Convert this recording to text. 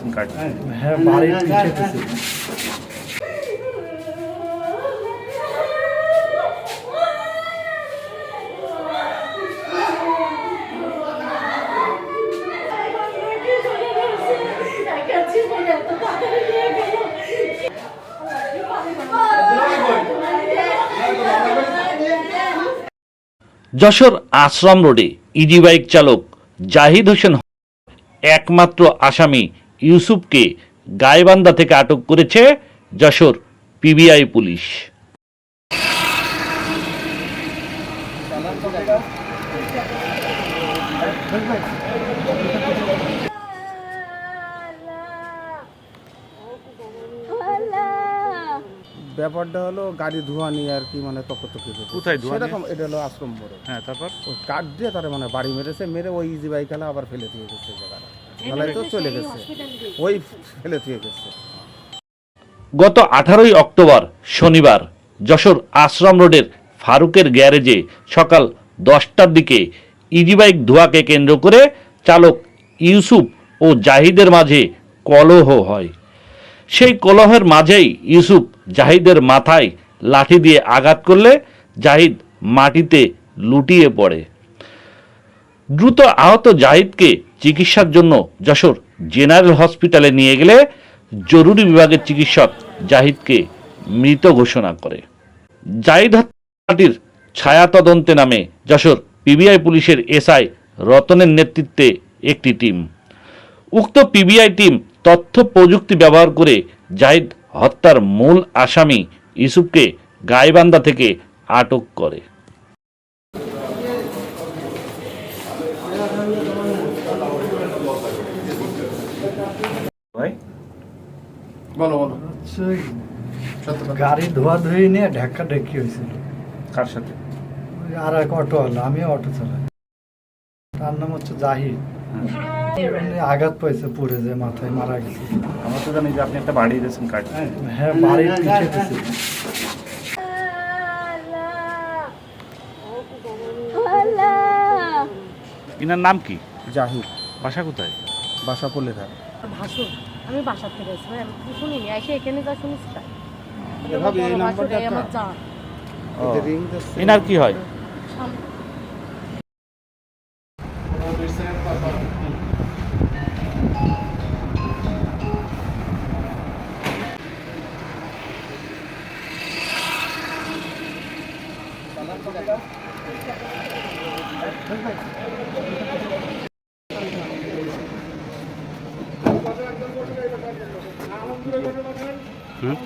Ration card. হ্যাঁ বাড়ির পিছিয়ে যশোর আশ্রম রোডে ইজি বাইক চালক জাহিদ হোসেন একমাত্র আসামি ইউসুফকে গাইবান্ধা থেকে আটক করেছে যশোর পিবিআই পুলিশ ব্যাপারটা হলো গাড়ি ধোয়া নিয়ে আর কি মানে তকতকি। কোথায় ধোঁয়া? সেরকম এটা হলো আশ্রম মোড়ে হ্যাঁ তারপর ওই কাঠ দিয়ে তারা মানে বাড়ি মেরেছে মেরে ওই ইজি বাইক আবার ফেলে দিয়ে গেছে জায়গাটা গত আঠারোই অক্টোবর, শনিবার, যশোর আশ্রম রোডের ফারুকের গ্যারেজে সকাল দশটার দিকে ইজিবাইক ধোয়াকে কেন্দ্র করে চালক ইউসুফ ও জাহিদের মাঝে কলহ হয়। সেই কলহের মাঝেই ইউসুফ জাহিদের মাথায় লাঠি দিয়ে আঘাত করলে জাহিদ মাটিতে লুটিয়ে পড়ে। দ্রুত আহত জাহিদকে চিকিৎসার জন্য যশোর জেনারেল হসপিটালে নিয়ে গেলে জরুরি বিভাগের চিকিৎসক জাহিদকে মৃত ঘোষণা করে। জাহিদ হত্যাটির ছায়া তদন্তে নামে যশোর পিবিআই পুলিশের এসআই রতনের নেতৃত্বে একটি টিম। উক্ত পিবিআই টিম তথ্য প্রযুক্তি ব্যবহার করে জাহিদ হত্যার মূল আসামি ইউসুফকে গাইবান্ধা থেকে আটক করে ভাই বলো বলো। হচ্ছে গাড়ি ধোয়া ধুয়ে নিয়ে ঢাকা ঢেকি হয়েছিল। কার সাথে? ওই আর এক অটো হলো আমি অটো চালাই। তার নাম হচ্ছে জাহিদ। আঘাত পাইছে পড়ে যে মাথায় মারা গেছে। আমরা তো জানি যে আপনি একটা বাড়ি রেশন কার্ড হ্যাঁ বাড়ির পিছিয়ে পিছিয়ে ইনার নাম কি? জাহিদ। বাসা কোথায়? বাসা পড়লে থাকে ভাসুর আমি বাসা থেকে এসেছি আমি কিছু শুনিনি এসে এখানে যা শুনেছি এনার কি হয়? হুম?